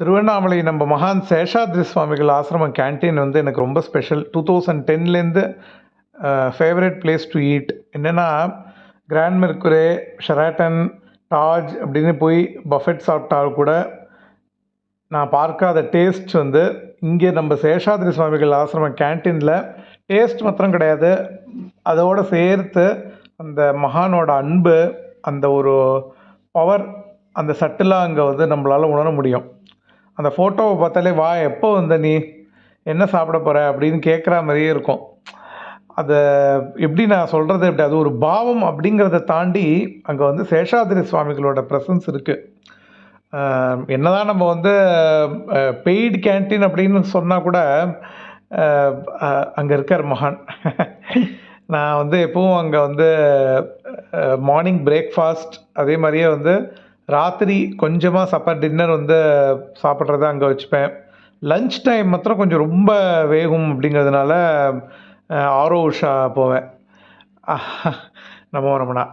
திருவண்ணாமலை நம்ம மகான் சேஷாத்ரி சுவாமிகள் ஆசிரமம் கேண்டீன் வந்து எனக்கு ரொம்ப ஸ்பெஷல் டூ தௌசண்ட் டென்லேருந்து ஃபேவரட் பிளேஸ் டு ஈட் என்னென்னா கிராண்ட் மெர்குரே ஷெராட்டன் டாஜ் அப்படின்னு போய் பஃபெட் சாப்பிட்டால் கூட நான் பார்க்காத டேஸ்ட் வந்து இங்கே நம்ம சேஷாத்ரி சுவாமிகள் ஆசிரமம் கேண்டீனில் டேஸ்ட் மாத்திரம் கிடையாது. அதோடு சேர்த்து அந்த மகானோட அன்பு அந்த ஒரு பவர் அந்த சட்டிலாக அங்கே வந்து நம்மளால் உணர முடியும். அந்த ஃபோட்டோவை பார்த்தாலே வா எப்போ வந்த நீ? என்ன சாப்பிட போகிற அப்படின்னு கேட்குற மாதிரியே இருக்கும். அதை எப்படி நான் சொல்கிறது எப்படி அது ஒரு பாவம் அப்படிங்கிறத தாண்டி அங்கே வந்து சேஷாதிரி சுவாமிகளோட ப்ரெசன்ஸ் இருக்குது என்னதான் நம்ம வந்து பெய்டு கேன்டீன் அப்படின்னு சொன்னால் கூட அங்கே இருக்கார் மகான். நான் வந்து எப்பவும் அங்கே வந்து மார்னிங் பிரேக்ஃபாஸ்ட் அதே மாதிரியே வந்து ராத்திரி கொஞ்சமாக சப்பர் டின்னர் வந்து சாப்பிட்றத அங்கே வச்சுப்பேன். லஞ்ச் டைம் மாத்திரம் கொஞ்சம் ரொம்ப வேகும் அப்படிங்கிறதுனால ஆரோ உஷா போவேன். நமோ ரமணா